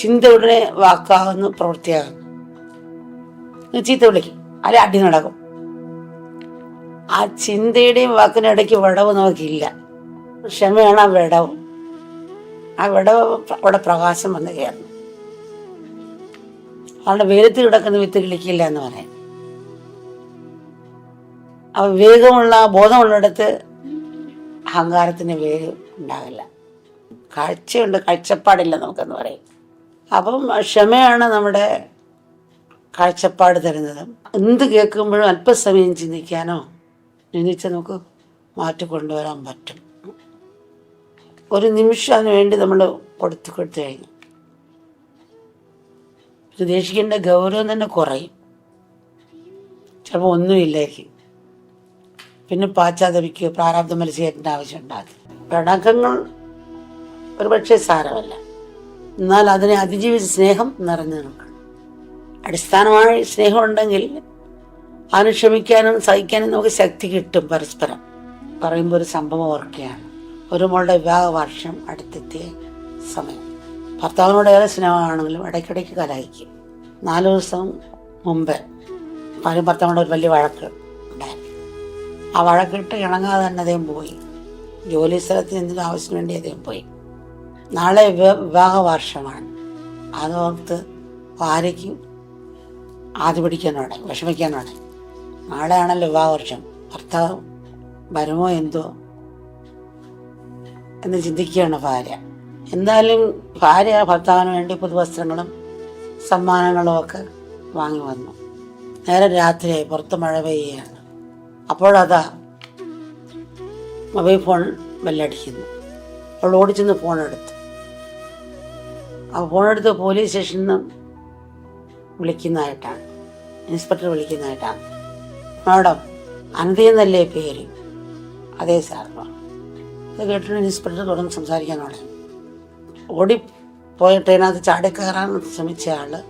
ചിന്തയുടെ വാക്കാകുന്നു പ്രവൃത്തിയാകുന്നു ചീത്ത വിളിക്കും. അല്ലെ അടി നടക്കും. ആ ചിന്തയുടെയും വാക്കിനും ഇടയ്ക്ക് വിടവ് നമുക്കില്ല. ക്ഷമയാണ് ആ വിടവ്. ആ വിടവ് അവിടെ പ്രകാശം വന്ന് കയറുന്നു അവളുടെ വെയിലത്ത് കിടക്കുന്ന വിത്ത് കിളിക്കില്ല എന്ന് പറയാം. ആ വേഗമുള്ള ബോധമുള്ളിടത്ത് അഹങ്കാരത്തിന് വേഗം ഉണ്ടാകില്ല. കാഴ്ചയുണ്ട് കാഴ്ചപ്പാടില്ല നമുക്കെന്ന് പറയും. അപ്പം ക്ഷമയാണ് നമ്മുടെ കാഴ്ചപ്പാട് തരുന്നത്. എന്ത് കേൾക്കുമ്പോഴും അല്പസമയം ചിന്തിക്കാനോ ചിന്തിച്ച് നമുക്ക് മാറ്റി കൊണ്ടുവരാൻ പറ്റും. ഒരു നിമിഷം അതിന് വേണ്ടി നമ്മൾ കൊടുത്തു കൊടുത്തു കഴിഞ്ഞു. പ്രതീക്ഷിക്കേണ്ട ഗൗരവം തന്നെ കുറയും. ചിലപ്പോൾ ഒന്നുമില്ലായിരിക്കും പിന്നെ പാശ്ചാത്തപിക്കുക പ്രാരാബ്ദ മത്സ്യത്തിന്റെ ആവശ്യം ഉണ്ടാകും പ്രണക്കങ്ങൾ ഒരുപക്ഷെ സാരമല്ല. എന്നാൽ അതിനെ അതിജീവിച്ച് സ്നേഹം നിറഞ്ഞു നിൽക്കണം. അടിസ്ഥാനമായി സ്നേഹമുണ്ടെങ്കിൽ അതിന് ക്ഷമിക്കാനും സഹിക്കാനും നമുക്ക് ശക്തി കിട്ടും പരസ്പരം. പറയുമ്പോൾ ഒരു സംഭവം ഓർക്കുകയാണ്. ഒരു മോളുടെ വിവാഹ വർഷം അടുത്തെത്തിയ സമയം. ഭർത്താവിനോട് ഏറെ സ്നേഹമാണെങ്കിലും ഇടയ്ക്കിടയ്ക്ക് കലായിക്കും നാല് ദിവസം മുമ്പ് ഭാര്യ ഭർത്താവിനോട് ഒരു വലിയ വഴക്ക് ഉണ്ടായിരുന്നു ആ വഴക്കിട്ട് ഇണങ്ങാതെ തന്നെ അദ്ദേഹം പോയി. ജോലി സ്ഥലത്തിന് എന്തെങ്കിലും ആവശ്യത്തിന് വേണ്ടി അദ്ദേഹം പോയി. നാളെ വിവ- വിവാഹ വർഷമാണ് അതോർത്ത് ഭാര്യയ്ക്ക് ആദ്യ പിടിക്കാനോടെ വിഷമിക്കാനോടെ നാളെയാണല്ലോ വിവാഹ വർഷം ഭർത്താവ് വരുമോ എന്തോ എന്ന് ചിന്തിക്കുകയാണ് ഭാര്യ. എന്തായാലും ഭാര്യ ഭർത്താവിന് വേണ്ടി പുതുവസ്ത്രങ്ങളും സമ്മാനങ്ങളും ഒക്കെ വാങ്ങി വന്നു. നേരെ രാത്രിയായി പുറത്ത് മഴ പെയ്യുകയാണ്. അപ്പോഴതാ മൊബൈൽ ഫോൺ ബെല്ലടിക്കുന്നു. അവൾ ഓടിച്ചെന്ന് ഫോൺ എടുത്തു ആ ഫോണെടുത്ത് പോലീസ് സ്റ്റേഷനിൽ നിന്ന് വിളിക്കുന്നതായിട്ടാണ്. ഇൻസ്പെക്ടർ വിളിക്കുന്നതായിട്ടാണ്. മാഡം അനന്തി എന്നല്ലേ പേര്? അതെ സാർ. അത് കേട്ടിട്ട് ഇൻസ്പെക്ടർ തുടർന്ന് സംസാരിക്കാൻ തുടങ്ങി. ഓടി പോയ ട്രെയിനകത്ത് ചാടിക്കയറാൻ ശ്രമിച്ച ആൾ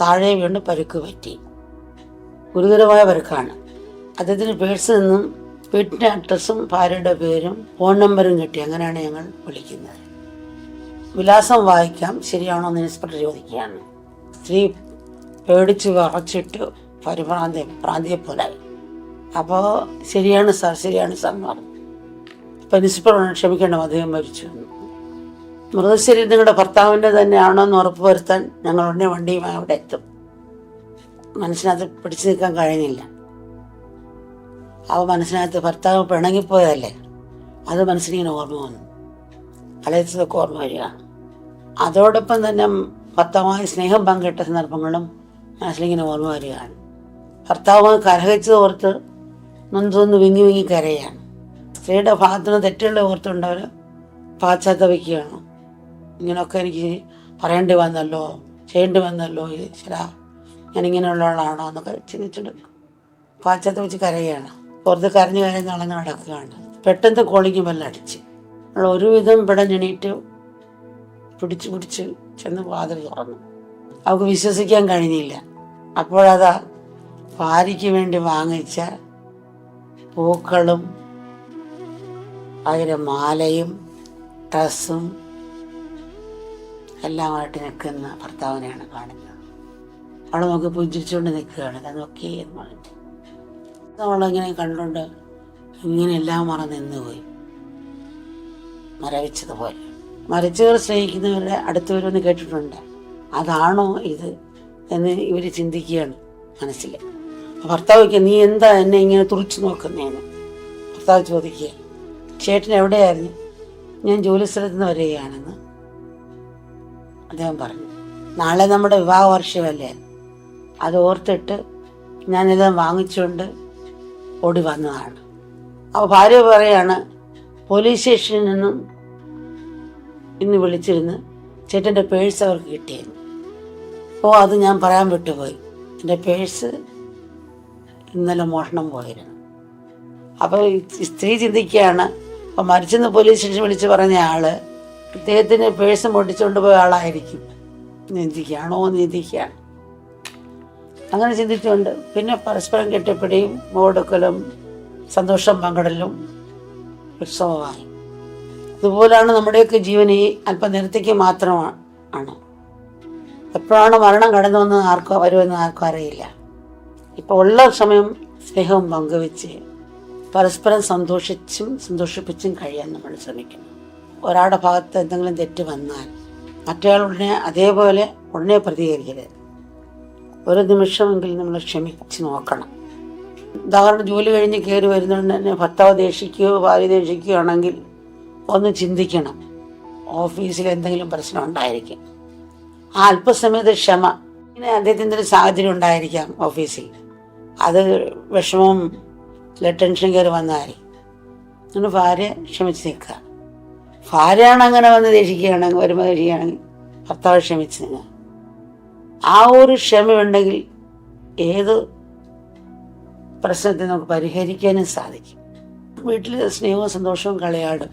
താഴെ വീണ് പരുക്ക് പറ്റി. ഗുരുതരമായ പരുക്കാണ്. അദ്ദേഹത്തിന് പേഴ്സ് നിന്നും വീട്ടിന്റെ അഡ്രസ്സും ഭാര്യയുടെ പേരും ഫോൺ നമ്പറും കിട്ടി. അങ്ങനെയാണ് ഞങ്ങൾ വിളിക്കുന്നത്. വിലാസം വായിക്കാം. ശരിയാണോ എന്ന് ഇൻസ്പെക്ടർ ചോദിക്കുകയാണ്. സ്ത്രീ പേടിച്ച് വിറച്ചിട്ട് പരിഭ്രാന്തി ഭ്രാന്തിയെ പോലെ. അപ്പോൾ ശരിയാണ് സാർ ശരിയാണ് സാർ എന്ന് അപ്പോൾ ഇൻസ്പെക്ടർ ക്ഷമിക്കണം അദ്ദേഹം മരിച്ചു. മൃതശരീരം നിങ്ങളുടെ ഭർത്താവിന്റെ തന്നെയാണോ എന്ന് ഉറപ്പ് വരുത്താൻ ഞങ്ങൾ ഉടനെ വണ്ടിയുമായി അവിടെ എത്തും. മനസ്സിനകത്ത് പിടിച്ചു നിൽക്കാൻ കഴിഞ്ഞില്ല അവ മനസ്സിനകത്ത് ഭർത്താവ് പിണങ്ങിപ്പോയതല്ലേ? അത് മനസ്സിനിങ്ങനെ ഓർമ്മ വന്നു. അലയച്ചതൊക്കെ ഓർമ്മ വരിക. അതോടൊപ്പം തന്നെ ഭർത്താവുമായി സ്നേഹം പങ്കിട്ട സന്ദർഭങ്ങളും മനസ്സിലിങ്ങനെ ഓർമ്മ വരികയാണ്. ഭർത്താവുമായി കരഹിച്ചത് ഓർത്ത് നൊന്തൊന്ന് വിങ്ങി വിങ്ങി കരയാണ്. സ്ത്രീയുടെ ഭാഗത്തുനിന്ന് തെറ്റുകളെ ഓർത്തുണ്ടവർ പാശ്ചാത്തപിക്കുകയാണ് ഇങ്ങനെയൊക്കെ എനിക്ക് പറയേണ്ടി വന്നല്ലോ ചെയ്യേണ്ടി വന്നല്ലോ ശര ഞാൻ ഇങ്ങനെയുള്ള ആളാണോ എന്നൊക്കെ ചിന്തിച്ചിട്ട് പാശ്ചാത്ത വെച്ച് കരയുകയാണ് പുറത്ത് കരഞ്ഞു കരഞ്ഞ് നടന്ന് നടക്കുകയാണ്. പെട്ടെന്ന് കോളിങ് ബെല്ലടിച്ച്. അവൾ ഒരുവിധം പിടഞ്ഞെണീറ്റ് പിടിച്ച് പിടിച്ച് ചെന്ന് വാതിൽ തുറന്നു. അവൾക്ക് വിശ്വസിക്കാൻ കഴിഞ്ഞില്ല. അപ്പോഴതാ ഭാര്യയ്ക്ക് വേണ്ടി വാങ്ങിച്ച പൂക്കളും അതിലെ മാലയും ഡ്രസ്സും എല്ലാമായിട്ട് നിൽക്കുന്ന ഭർത്താവിനെയാണ് കാണുന്നത്. അവൾ നമുക്ക് പുഞ്ചിരിച്ചുകൊണ്ട് നിൽക്കുകയാണ്. അത് നോക്കി എന്ന് പറഞ്ഞു അവളിങ്ങനെ കണ്ടുകൊണ്ട് ഇങ്ങനെ എല്ലാം മറന്ന് നിന്നുപോയി. മരവിച്ചതുപോലെ. മരിച്ചവർ സ്നേഹിക്കുന്നവരുടെ അടുത്ത് വരുമെന്ന് കേട്ടിട്ടുണ്ട്. അതാണോ ഇത് എന്ന് ഇവർ ചിന്തിക്കുകയാണ് മനസ്സിൽ. ഭർത്താവ് നീ എന്താ എന്നെ ഇങ്ങനെ തുറിച്ചു നോക്കുന്നേന്ന്? ഭർത്താവ് ചോദിക്കുക ചേട്ടൻ എവിടെയായിരുന്നു? ഞാൻ ജോലി സ്ഥലത്ത് നിന്ന് വരികയാണെന്ന്. അദ്ദേഹം പറഞ്ഞു നാളെ നമ്മുടെ വിവാഹ വർഷമല്ലേ അത് ഓർത്തിട്ട് ഞാനിത് വാങ്ങിച്ചുകൊണ്ട് ഓടി വന്നതാണ്. അപ്പോൾ ഭാര്യ പറയാണ് പോലീസ് സ്റ്റേഷനിൽ നിന്നും ഇന്ന് വിളിച്ചിരുന്ന് ചേട്ടന്റെ പേഴ്സ് അവർക്ക് കിട്ടിയിരുന്നു. അപ്പോൾ അത് ഞാൻ പറയാൻ വിട്ടുപോയി. എന്റെ പേഴ്സ് ഇന്നലെ മോഷണം പോയിരുന്നു. അപ്പോൾ സ്ത്രീ ചിന്തിക്കുകയാണ് അപ്പോൾ മരിച്ചെന്ന് പോലീസ് സ്റ്റേഷൻ വിളിച്ച് പറഞ്ഞ ആൾ ഇദ്ദേഹത്തിന് പേഴ്സ് പൊട്ടിച്ചുകൊണ്ട് പോയ ആളായിരിക്കും. നീന്തിക്കുകയാണ് ചിന്തിക്കുകയാണ്. അങ്ങനെ ചിന്തിച്ചുകൊണ്ട് പിന്നെ പരസ്പരം കെട്ടിപ്പിടിയും മോടുക്കലും സന്തോഷം പങ്കിടലും ഉത്സവമായി ഇതുപോലാണ് നമ്മുടെയൊക്കെ ജീവൻ ഈ അല്പനേരത്തേക്ക് മാത്രമാണ് എപ്പോഴാണ് മരണം കടന്നു വന്ന് ആർക്കും വരുമെന്ന് ആർക്കും അറിയില്ല. ഇപ്പോൾ ഉള്ള സമയം സ്നേഹവും പങ്കുവെച്ച് പരസ്പരം സന്തോഷിച്ചും സന്തോഷിപ്പിച്ചും കഴിയാൻ നമ്മൾ ശ്രമിക്കണം. ഒരാളുടെ ഭാഗത്ത് എന്തെങ്കിലും തെറ്റ് വന്നാൽ മറ്റേയാൾ ഉടനെ അതേപോലെ ഉടനെ പ്രതികരിക്കരുത്. ഒരു നിമിഷമെങ്കിലും നമ്മൾ ക്ഷമിച്ച് നോക്കണം. ഉദാഹരണം ജോലി കഴിഞ്ഞ് കയറി വരുന്നതുകൊണ്ട് തന്നെ ഭർത്താവ് ദേഷിക്കുകയോ ഭാര്യ ദേഷിക്കുകയാണെങ്കിൽ ഒന്ന് ചിന്തിക്കണം. ഓഫീസിൽ എന്തെങ്കിലും പ്രശ്നം ഉണ്ടായിരിക്കും. ആ അല്പസമയത്ത് ക്ഷമ. ഇങ്ങനെ അദ്ദേഹത്തിന്റെ ഒരു സാഹചര്യം ഉണ്ടായിരിക്കാം ഓഫീസിൽ. അത് വിഷമവും ടെൻഷൻ കയറി വന്നായിരിക്കും അങ്ങനെ ഭാര്യ ക്ഷമിച്ച് നിൽക്കുക. ഭാര്യയാണ് അങ്ങനെ വന്ന് ദേഷിക്കുകയാണെങ്കിൽ വരുമ്പോൾ ദേഷിക്കുകയാണെങ്കിൽ ഭർത്താവ് ക്ഷമിച്ച് നിൽക്കുക. ആ ഒരു ക്ഷമയുണ്ടെങ്കിൽ ഏത് പ്രശ്നത്തെ നമുക്ക് പരിഹരിക്കാനും സാധിക്കും. വീട്ടിൽ സ്നേഹവും സന്തോഷവും കളയാടും.